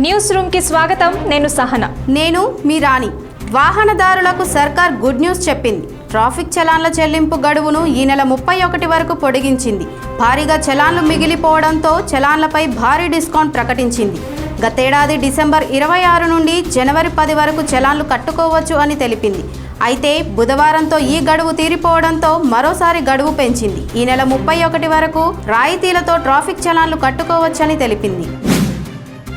News రూమ్కి స్వాగతం. నేను సహన. నేను మీ రాణి. వాహనదారులకు సర్కార్ గుడ్ న్యూస్ చెప్పింది. ట్రాఫిక్ చలాన్ల చెల్లింపు గడువును ఈ నెల ముప్పై ఒకటి వరకు పొడిగించింది. భారీగా చలాన్లు మిగిలిపోవడంతో చలాన్లపై భారీ డిస్కౌంట్ ప్రకటించింది. గతేడాది డిసెంబర్ ఇరవై ఆరు నుండి జనవరి పది వరకు చలాన్లు కట్టుకోవచ్చు అని తెలిపింది. అయితే బుధవారంతో ఈ గడువు తీరిపోవడంతో మరోసారి గడువు పెంచింది. ఈ నెల ముప్పై ఒకటి వరకు రాయితీలతో ట్రాఫిక్ చలాన్లు కట్టుకోవచ్చని తెలిపింది.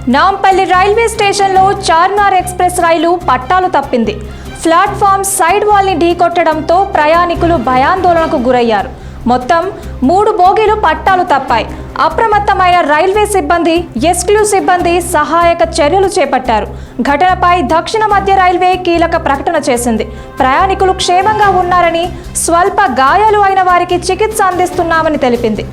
నాంపల్లి రైల్వే స్టేషన్లో చార్మినార్ ఎక్స్ప్రెస్ రైలు పట్టాలు తప్పింది. ప్లాట్ఫామ్ సైడ్ వాల్ని ఢీకొట్టడంతో ప్రయాణికులు భయాందోళనకు గురయ్యారు. మొత్తం మూడు బోగీలు పట్టాలు తప్పాయి. అప్రమత్తమైన రైల్వే సిబ్బంది ఎస్క్లూ సిబ్బంది సహాయక చర్యలు చేపట్టారు. ఘటనపై దక్షిణ మధ్య రైల్వే కీలక ప్రకటన చేసింది. ప్రయాణికులు క్షేమంగా ఉన్నారని స్వల్ప గాయాలు అయిన వారికి చికిత్స అందిస్తున్నామని తెలిపింది.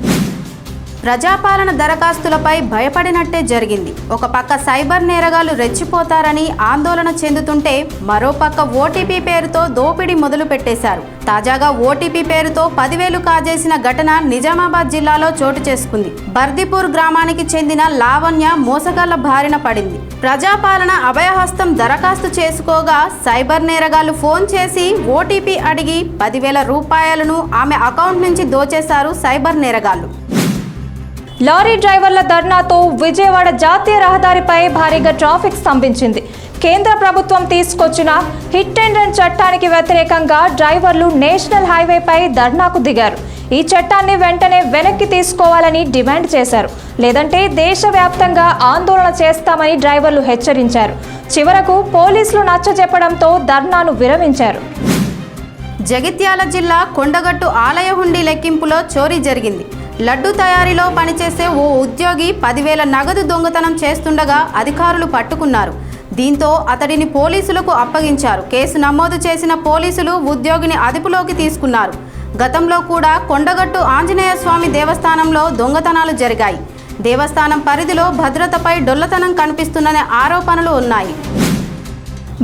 ప్రజాపాలన దరఖాస్తులపై భయపడినట్టే జరిగింది. ఒక పక్క సైబర్ నేరగాలు రెచ్చిపోతారని ఆందోళన చెందుతుంటే మరోపక్క ఓటీపీ పేరుతో దోపిడీ మొదలు పెట్టేశారు. తాజాగా ఓటీపీ పేరుతో పదివేలు కాజేసిన ఘటన నిజామాబాద్ జిల్లాలో చోటు చేసుకుంది. బర్దిపూర్ గ్రామానికి చెందిన లావణ్య మోసగాళ్ళ బారిన పడింది. ప్రజాపాలన అభయహస్తం దరఖాస్తు చేసుకోగా సైబర్ నేరగాళ్ళు ఫోన్ చేసి ఓటీపీ అడిగి పదివేల రూపాయలను ఆమె అకౌంట్ నుంచి దోచేశారు సైబర్ నేరగాళ్ళు. లారీ డ్రైవర్ల ధర్నాతో విజయవాడ జాతీయ రహదారిపై భారీగా ట్రాఫిక్ స్తంభించింది. కేంద్ర ప్రభుత్వం తీసుకొచ్చిన హిట్ అండ్ రన్ చట్టానికి వ్యతిరేకంగా డ్రైవర్లు నేషనల్ హైవేపై ధర్నాకు దిగారు. ఈ చట్టాన్ని వెంటనే వెనక్కి తీసుకోవాలని డిమాండ్ చేశారు. లేదంటే దేశవ్యాప్తంగా ఆందోళన చేస్తామని డ్రైవర్లు హెచ్చరించారు. చివరకు పోలీసులు నచ్చజెప్పడంతో ధర్నాను విరమించారు. జగిత్యాల జిల్లా కొండగట్టు ఆలయ హుండీ లెక్కింపులో చోరీ జరిగింది. లడ్డు తయారీలో పనిచేసే ఓ ఉద్యోగి పదివేల నగదు దొంగతనం చేస్తుండగా అధికారులు పట్టుకున్నారు. దీంతో అతడిని పోలీసులకు అప్పగించారు. కేసు నమోదు చేసిన పోలీసులు ఉద్యోగిని అదుపులోకి తీసుకున్నారు. గతంలో కూడా కొండగట్టు ఆంజనేయ స్వామి దేవస్థానంలో దొంగతనాలు జరిగాయి. దేవస్థానం పరిధిలో భద్రతపై డొల్లతనం కనిపిస్తుందనే ఆరోపణలు ఉన్నాయి.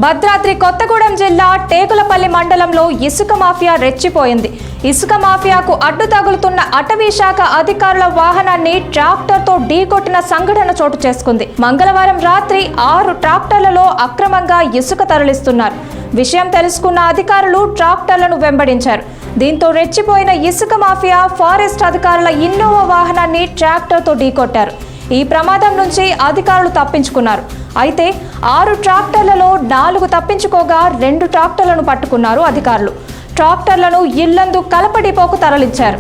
భద్రాద్రి కొత్తగూడెం జిల్లా టేకులపల్లి మండలంలో ఇసుక మాఫియా రెచ్చిపోయింది. ఇసుక మాఫియాకు అడ్డు తగులుతున్న అటవీ శాఖ అధికారుల వాహనాన్ని ట్రాక్టర్తో ఢీకొట్టిన సంఘటన చోటు చేసుకుంది. మంగళవారం రాత్రి ఆరు ట్రాక్టర్లలో అక్రమంగా ఇసుక తరలిస్తున్నారు. విషయం తెలుసుకున్న అధికారులు ట్రాక్టర్లను వెంబడించారు. దీంతో రెచ్చిపోయిన ఇసుక మాఫియా ఫారెస్ట్ అధికారుల ఇన్నోవా వాహనాన్ని ట్రాక్టర్తో ఢీకొట్టారు. ఈ ప్రమాదం నుంచి అధికారులు తప్పించుకున్నారు. అయితే ఆరు ట్రాక్టర్లలో నాలుగు తప్పించుకోగా రెండు ట్రాక్టర్లను పట్టుకున్నారు అధికారులు. ట్రాక్టర్లను ఇల్లందు కలప డిపోకు తరలించారు.